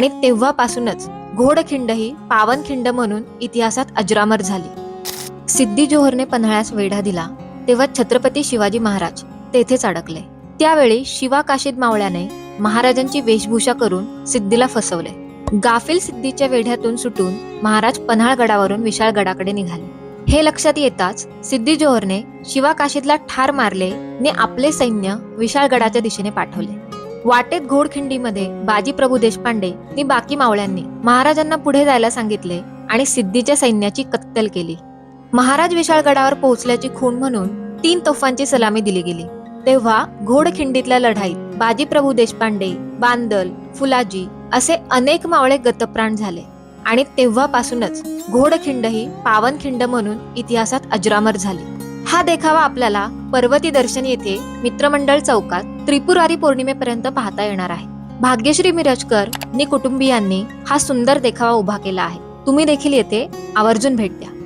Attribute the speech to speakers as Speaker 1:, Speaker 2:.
Speaker 1: आणि तेव्हापासूनच घोडखिंड ही पावनखिंड म्हणून इतिहासात अजरामर झाली. सिद्धी जोहरने पन्हाळ्यास वेढा दिला तेव्हा छत्रपती शिवाजी महाराज तेथेच अडकले. त्यावेळी शिवा काशीद मावळ्याने महाराजांची वेशभूषा करून सिद्धीला फसवले. गाफिल सिद्धीच्या वेढ्यातून सुटून महाराज पन्हाळगडावरून विशाळगडाकडे निघाले. हे लक्षात येताच सिद्धी जोहरने शिवा काशीदला ठार मारले ने आपले सैन्य विशाळगडाच्या दिशेने पाठवले. वाटेत घोडखिंडीमध्ये बाजी प्रभू देशपांडे आणि बाकी मावळ्यांनी महाराजांना पुढे जायला सांगितले आणि सिद्धीच्या सैन्याची कत्तल केली. महाराज विशाळगडावर पोहोचल्याची खूण म्हणून तीन तोफांची सलामी दिली गेली. तेव्हा घोडखिंडीतल्या लढाईत बाजीप्रभू देशपांडे बांदल फुलाजी असे अनेक मावळे गतप्राण झाले आणि तेव्हापासूनच घोडखिंड ही पावनखिंड म्हणून इतिहासात अजरामर झाली. हा देखावा आपल्याला पर्वती दर्शन येथे मित्रमंडळ चौकात त्रिपुरारी पौर्णिमेपर्यंत पाहता येणार आहे. भाग्यश्री मिरजकर आणि कुटुंबियांनी हा सुंदर देखावा उभा केला आहे. तुम्ही देखील येथे आवर्जून भेट द्या.